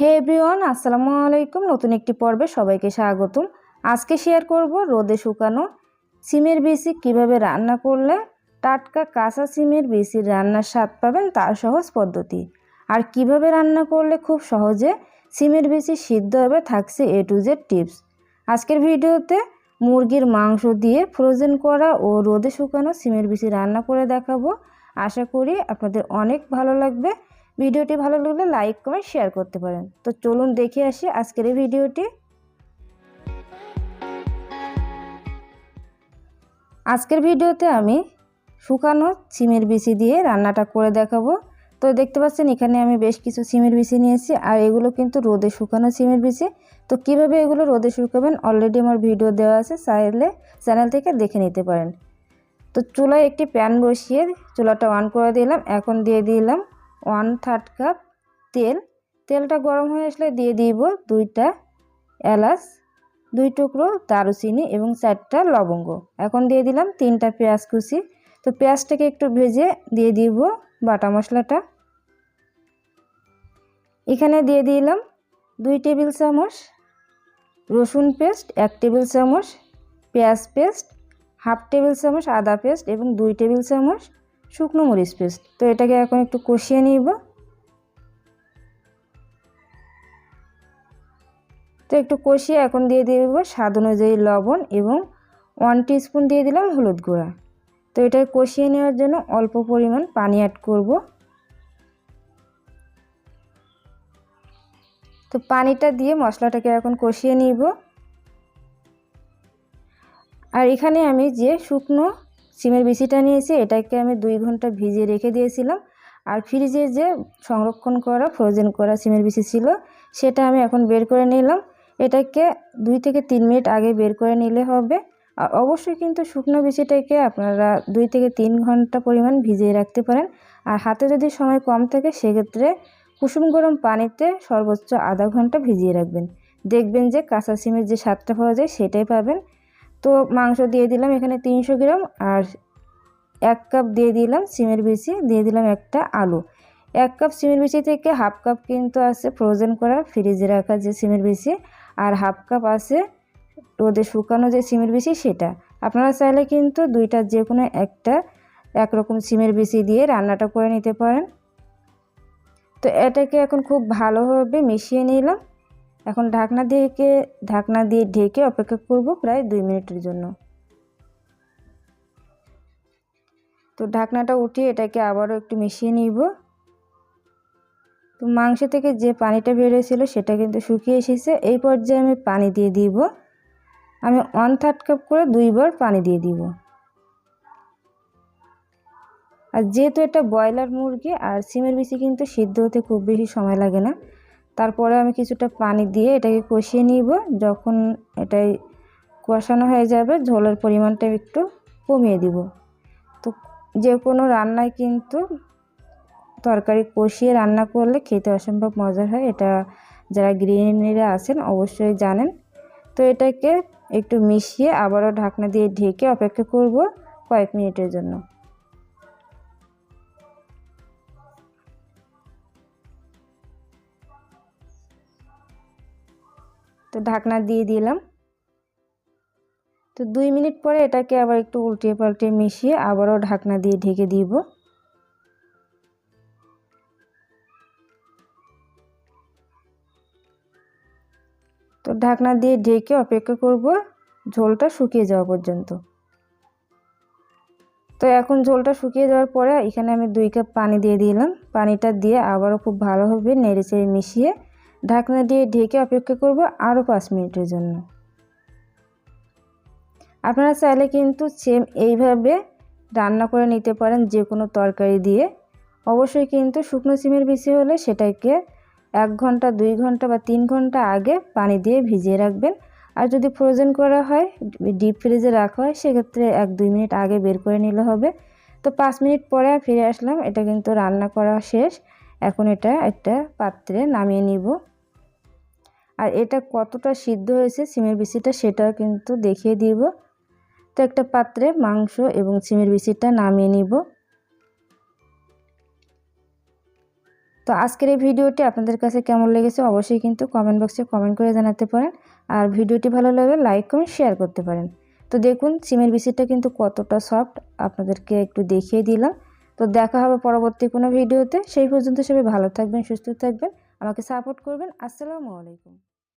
হে everyone, আসসালামু আলাইকুম। নতুন একটি পর্বে সবাইকে স্বাগতম। আজকে শেয়ার করব রোদে শুকানো সিমের বিসি কীভাবে রান্না করলে টাটকা কাঁচা সিমের বিসির রান্নার স্বাদ পাবেন তার সহজ পদ্ধতি। আর কীভাবে রান্না করলে খুব সহজে সিমের বিসি সিদ্ধ হবে থাকছে এ টু জেড টিপস আজকের ভিডিওতে মুরগির মাংস দিয়ে ফ্রোজেন করা ও রোদে শুকানো সিমের বিসি রান্না করে দেখাবো। আশা করি আপনাদের অনেক ভালো লাগবে। ভিডিওটি ভালো লাগলে লাইক, কমেন্ট, শেয়ার করতে পারেন। তো চলুন দেখে আসি আজকের এই ভিডিওটি। আজকের ভিডিওতে আমি শুকানো সিমের বিচি দিয়ে রান্নাটা করে দেখাবো। তো দেখতে পাচ্ছেন, এখানে আমি বেশ কিছু সিমের বিচি নিয়েছি, আর এগুলো কিন্তু রোদে শুকানো সিমের বিচি। তো কীভাবে এগুলো রোদে শুকাবেন অলরেডি আমার ভিডিও দেওয়া আছে, চাইলে চ্যানেল থেকে দেখে নিতে পারেন। তো চুলায় একটি প্যান বসিয়ে চুলাটা অন করে দিলাম, এখন দিয়ে দিলাম ওয়ান থার্ড কাপ তেল। তেলটা গরম হয়ে আসলে দিয়ে দিব দুইটা এলাচ, দুই টুকরো দারুচিনি এবং চারটা লবঙ্গ। এখন দিয়ে দিলাম তিনটা পেঁয়াজ কুচি। তো পেঁয়াজটাকে একটু ভেজে দিয়ে দিব বাটা মশলাটা। এখানে দিয়ে দিলাম দুই টেবিল চামচ রসুন পেস্ট, এক টেবিল চামচ পেঁয়াজ পেস্ট, হাফ টেবিল চামচ আদা পেস্ট এবং দুই টেবিল চামচ শুকনো মরিচ পেস্ট। তো এটাকে এখন একটু কষিয়ে নিব। তো একটু কষিয়ে এখন দিয়ে দিব স্বাদ অনুযায়ী লবণ এবং ওয়ান স্পুন দিয়ে দিলাম হলুদ গুঁড়া। তো এটা কষিয়ে নেওয়ার জন্য অল্প পরিমাণ পানি অ্যাড করব। তো পানিটা দিয়ে মশলাটাকে এখন কষিয়ে নিব। আর এখানে আমি যে শুকনো সিমের বিচিটা নিয়েছি, এটাকে আমি দুই ঘণ্টা ভিজিয়ে রেখে দিয়েছিলাম। আর ফ্রিজে যে সংরক্ষণ করা, ফ্রোজেন করা সিমের বিচি ছিল, সেটা আমি এখন বের করে নিলাম। এটাকে দুই থেকে তিন মিনিট আগে বের করে নিলে হবে। আর অবশ্যই কিন্তু শুকনো বিচিটাকে আপনারা দুই থেকে তিন ঘণ্টা পরিমাণ ভিজিয়ে রাখতে পারেন। আর হাতে যদি সময় কম থাকে, সেক্ষেত্রে কুসুম গরম পানিতে সর্বোচ্চ আধা ঘণ্টা ভিজিয়ে রাখবেন। দেখবেন যে কাঁচা সিমের যে স্বাদটা পাওয়া যায়, সেটাই পাবেন। তো মাংস দিয়ে দিলাম এখানে তিনশো গ্রাম আর এক কাপ দিয়ে দিলাম সিমের বিচি, দিয়ে দিলাম একটা আলু। এক কাপ সিমের বিচি থেকে হাফ কাপ কিন্তু আছে ফ্রোজেন করা ফ্রিজে রাখা যে সিমের বিচি আর হাফ কাপ আছে রোদে শুকানো যে সিমের বিচি সেটা। আপনারা চাইলে কিন্তু দুইটা যে কোনো একটা একরকম সিমের বিচি দিয়ে রান্নাটা করে নিতে পারেন। তো এটাকে এখন খুব ভালোভাবে মিশিয়ে নিলাম। এখন ঢাকনা দিয়ে ঢাকনা দিয়ে ঢেকে অপেক্ষা করব প্রায় দুই মিনিটের জন্য। তো ঢাকনাটা উঠিয়ে এটাকে আবারও একটু মিশিয়ে নিব। তো মাংস থেকে যে পানিটা বেরিয়েছিল সেটা কিন্তু শুকিয়ে এসেছে। এই পর্যায়ে আমি পানি দিয়ে দিব। আমি ওয়ান থার্ড কাপ করে দুইবার পানি দিয়ে দিব। আর যেহেতু এটা ব্রয়লার মুরগি, আর সিমের বেশি কিন্তু সিদ্ধ হতে খুব বেশি সময় লাগে না তারপরে আমি কিছুটা পানি দিয়ে এটাকে কষিয়ে নিব। যখন এটাই কষানো হয়ে যাবে, ঝোলের পরিমাণটা একটু কমিয়ে দিব। তো যে কোনো রান্নায় কিন্তু তরকারি কষিয়ে রান্না করলে খেতে অসম্ভব মজার হয়। এটা যারা গৃহিণীরা আছেন অবশ্যই জানেন। তো এটাকে একটু মিশিয়ে আবারও ঢাকনা দিয়ে ঢেকে অপেক্ষা করব কয়েক মিনিটের জন্য। তো ঢাকনা দিয়ে দিলাম। তো দুই মিনিট পরে এটাকে আবার একটু উল্টিয়ে পাল্টিয়ে মিশিয়ে আবারও ঢাকনা দিয়ে ঢেকে দিব। তো ঢাকনা দিয়ে ঢেকে অপেক্ষা করব ঝোলটা শুকিয়ে যাওয়া পর্যন্ত। তো এখন ঝোলটা শুকিয়ে যাওয়ার পরে এখানে আমি দুই কাপ পানি দিয়ে দিলাম। পানিটা দিয়ে আবারও খুব ভালোভাবে নেড়ে চেড়ে মিশিয়ে ঢাকনা দিয়ে ঢেকে অপেক্ষা করব আরও পাঁচ মিনিটের জন্য। আপনারা চাইলে কিন্তু সেম এইভাবে রান্না করে নিতে পারেন যে কোনো তরকারি দিয়ে। অবশ্যই কিন্তু শুকনো সিমের বেশি হলে সেটাকে এক ঘণ্টা, দুই ঘণ্টা বা তিন ঘণ্টা আগে পানি দিয়ে ভিজিয়ে রাখবেন। আর যদি ফ্রোজেন করা হয় ডিপ ফ্রিজে রাখা হয়, সেক্ষেত্রে এক, দুই মিনিট আগে বের করে নিলে হবে। তো পাঁচ মিনিট পরে ফিরে আসলাম। এটা কিন্তু রান্না করা শেষ। এখন এটা একটা পাত্রে নামিয়ে নিব। আর এটা কতটা সিদ্ধ হয়েছে সিমের বিচিটা সেটাও কিন্তু দেখিয়ে দিব। তো একটা পাত্রে মাংস এবং সিমের বিচিটা নামিয়ে নিব। তো আজকের এই ভিডিওটি আপনাদের কাছে কেমন লেগেছে অবশ্যই কিন্তু কমেন্ট বক্সে কমেন্ট করে জানাতে পারেন। আর ভিডিওটি ভালো লাগলে লাইক কমেন্ট শেয়ার করতে পারেন। তো দেখুন সিমের বিচিটা কিন্তু কতটা সফট আপনাদেরকে একটু দেখিয়ে দিলাম। তো দেখা হবে পরবর্তী কোনো ভিডিওতে। সেই পর্যন্ত সবাই ভালো থাকবেন, সুস্থ থাকবেন, আমাকে সাপোর্ট করবেন। আসসালামু আলাইকুম।